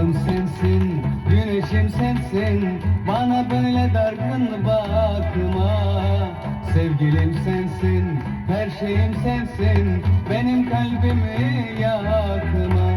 Aşkım sensin, güneşim sensin. Bana böyle dargın bakma. Sevgilim sensin, her şeyim sensin. Benim kalbimi yakma.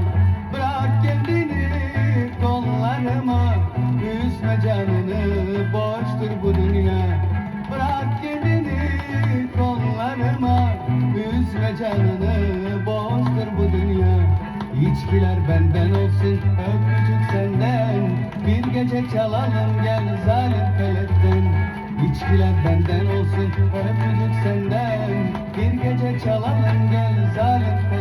İçkiler benden olsun öpücük senden. Bir gece çalalım gel zalim feletten İçkiler benden olsun öpücük senden. Bir gece çalalım gel zalim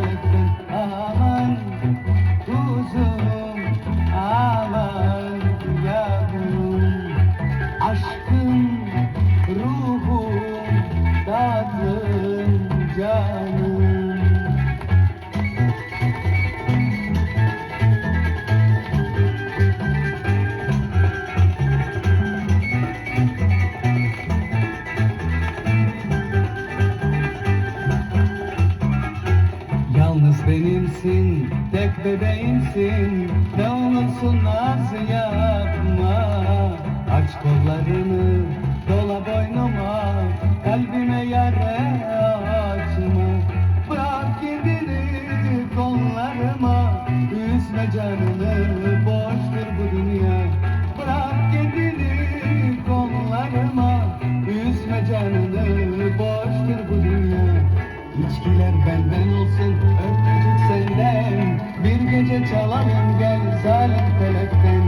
benimsin, tek bebeğimsin. Ne olursun naz yapma? Aç kollarını, dola boynuma. Kalbime yara açma. Bırak kendini kollarıma. Üzme canını, boştur bu dünya. Bırak kendini kollarıma. Üzme canını, boştur bu dünya. İçkiler benden olsun, zalim felekten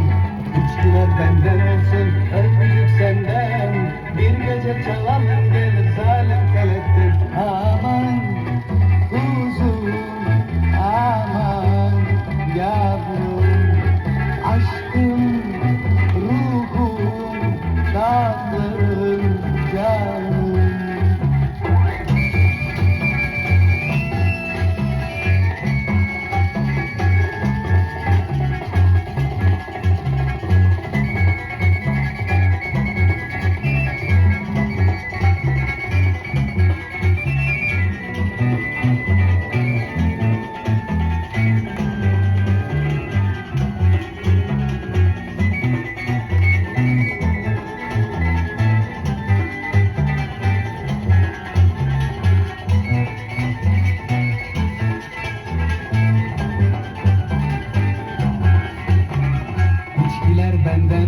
İçkiler benden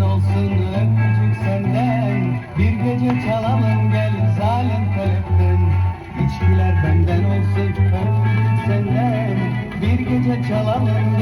olsun öpücük senden. Bir gece çalalım gel zalim kalemden. İçkiler benden olsun öpücük senden. Bir gece çalalım